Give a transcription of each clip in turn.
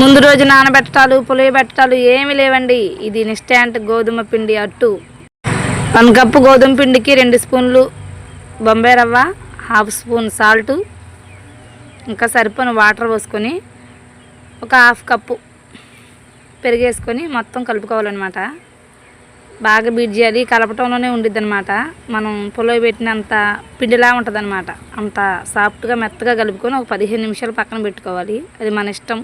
ముందు రోజు నానబెట్టటాలు పులియబెట్టటాలు ఏమీ లేవండి. ఇది ఇన్స్టాంట్ గోధుమ పిండి అట్టు. వన్ కప్పు గోధుమ పిండికి రెండు స్పూన్లు బొంబాయి రవ్వ హాఫ్ స్పూన్ సాల్ట్ ఇంకా సరిపోని వాటర్ పోసుకొని ఒక హాఫ్ కప్పు పెరిగేసుకొని మొత్తం కలుపుకోవాలన్నమాట. బాగా బీట్ చేయాలి. కలపటంలోనే ఉండిద్దనమాట మనం పొలో పెట్టినంత పిండిలా ఉంటుందన్నమాట. అంత సాఫ్ట్గా మెత్తగా కలుపుకొని ఒక పదిహేను నిమిషాలు పక్కన పెట్టుకోవాలి. అది మన ఇష్టం.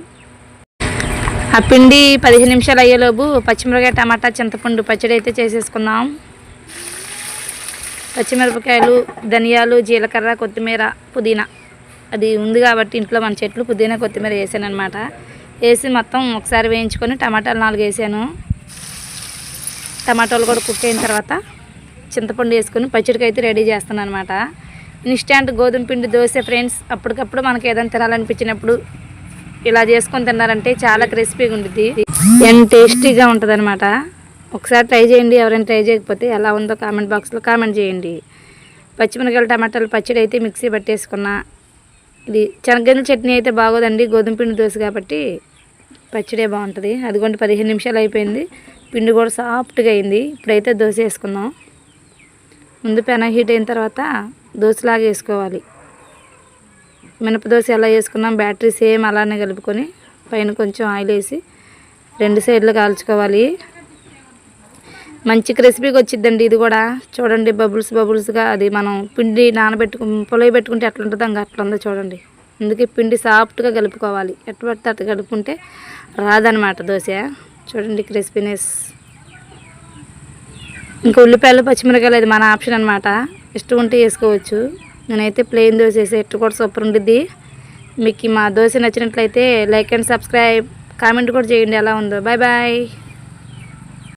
ఆ పిండి పదిహేను నిమిషాలు అయ్యేలోపు పచ్చిమిరపకాయ టమాటా చింతపండు పచ్చడి అయితే చేసేసుకుందాం. పచ్చిమిరపకాయలు ధనియాలు జీలకర్ర కొత్తిమీర పుదీనా. అది ఉంది కాబట్టి ఇంట్లో మన చెట్లు పుదీనా కొత్తిమీర వేసాను అనమాట వేసి మొత్తం ఒకసారి వేయించుకొని టమాటాలు నాలుగు వేసాను. టమాటాలు కూడా కుక్ అయిన తర్వాత చింతపండు వేసుకొని పచ్చడికి అయితే రెడీ చేస్తాను అనమాట ఇన్స్టాంట్ గోధుమ పిండి దోశ ఫ్రెండ్స్ అప్పటికప్పుడు మనకి ఏదైనా తినాలనిపించినప్పుడు ఇలా చేసుకొని తిన్నారంటే చాలా క్రిస్పీగా ఉంటుంది ఎంత టేస్టీగా ఉంటుంది అనమాట ఒకసారి ట్రై చేయండి ఎవరైనా ట్రై చేయకపోతే ఎలా ఉందో కామెంట్ బాక్స్లో కామెంట్ చేయండి. పచ్చిమిరకాయలు టమాటాలు పచ్చడి అయితే మిక్సీ పట్టేసుకున్నా. ఇది శనగగింజల చట్నీ అయితే బాగోదండి గోధుమ పిండి దోశ కాబట్టి పచ్చడే బాగుంటుంది. అదిగోండి పదిహేను నిమిషాలు అయిపోయింది. పిండి కూడా సాఫ్ట్గా అయింది. ఇప్పుడైతే దోశ వేసుకుందాం. ముందు పెన హీట్ అయిన తర్వాత దోశలాగా వేసుకోవాలి. మినపదోశ ఎలా వేసుకున్నాం బ్యాటరీ సేమ్ అలానే కలుపుకొని పైన కొంచెం ఆయిల్ వేసి రెండు సైడ్లు కాల్చుకోవాలి. మంచి క్రిస్పీగా వచ్చిద్దండి ఇది కూడా. చూడండి బబుల్స్ బబుల్స్గా అది మనం పిండి నానబెట్టుకు పొలవి పెట్టుకుంటే ఎట్లా ఉంటుందో ఇంకా అట్లా ఉందో చూడండి. అందుకే పిండి సాఫ్ట్గా కలుపుకోవాలి. ఎట్ట పడితే అట్లా కలుపుకుంటే రాదనమాట దోశ. చూడండి క్రిస్పీనెస్ ఇంకా ఉల్లిపాయలు పచ్చిమిరకాయలు అది మన ఆప్షన్ అనమాట ఇష్టం ఉంటే వేసుకోవచ్చు. నేనైతే ప్లెయిన్ దోశ వేసేటట్టు కూడా సూపర్ ఉండిద్ది. మీకు మా దోశ నచ్చినట్లయితే లైక్ అండ్ సబ్స్క్రైబ్ కామెంట్ కూడా చేయండి ఎలా ఉందో. Bye bye